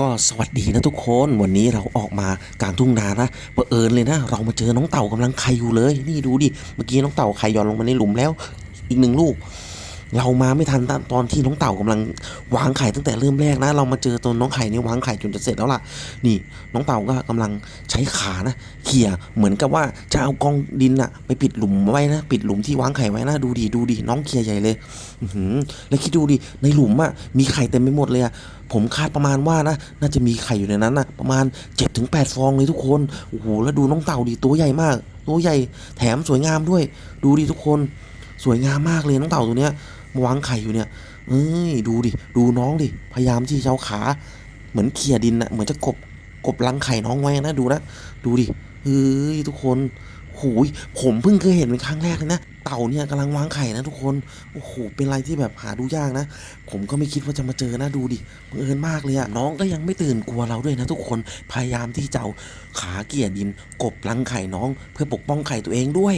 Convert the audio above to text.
ก็สวัสดีนะทุกคนวันนี้เราออกมากลางทุ่งนานะเผอิญเลยนะ เรามาเจอน้องเต่ากำลังไข่อยู่เลย นี่ดูดิเมื่อกี้น้องเต่าไข่หย่อนลงมาในหลุมแล้ว อีกหนึ่งลูก เรามาไม่ทันตอนที่น้องเต่ากำลังวางไข่ตั้งแต่เริ่มแรกนะเรามาเจอตอนน้องไข่นี่วางไข่จนจะเสร็จแล้วล่ะนี่น้องเต่าก็กำลังใช้ขานะเขี่ยเหมือนกับว่าจะเอากองดินอะไปปิดหลุมไว้นะปิดหลุมที่วางไข่ไว้นะดูดิดูดิน้องเขี่ยใหญ่เลยอืแล้วคิดดูดิในหลุมอะมีไข่เต็มไปหมดเลยอะผมคาดประมาณว่านะ น่าจะมีไข่อยู่ในนั้นนะประมาณ7จ็ถึงแฟองเลยทุกคนโอ้โหแล้วดูน้องเต่าดิตัวใหญ่มาก ตัวใหญ่แถมสวยงามด้วย ดูดิทุกคนสวยงามมากเลยน้องเต่าตัวเนี้ย มาวางไข่อยู่เนี่ย เอ้ยดูดิ ดูน้องดิ พยายามที่จะเอาขา เหมือนเขี่ยดินอะเหมือนจะกบกบรังไข่น้องไว้นะดูนะดูดิเฮ้ยทุกคนหูยผมเพิ่งเคยเห็นเป็นครั้งแรกเลยนะเต่าเนี่ยกำลังวางไข่นะทุกคนโอ้โหเป็นอะไรที่แบบหาดูยากนะ ผมก็ไม่คิดว่าจะมาเจอนะดูดิบังเอิญมากเลยอะน้องก็ยังไม่ตื่นกลัวเราด้วยนะทุกคนพยายามที่จะขาเกี่ยดิน กบรังไข่น้อง เพื่อปกป้องไข่ตัวเองด้วย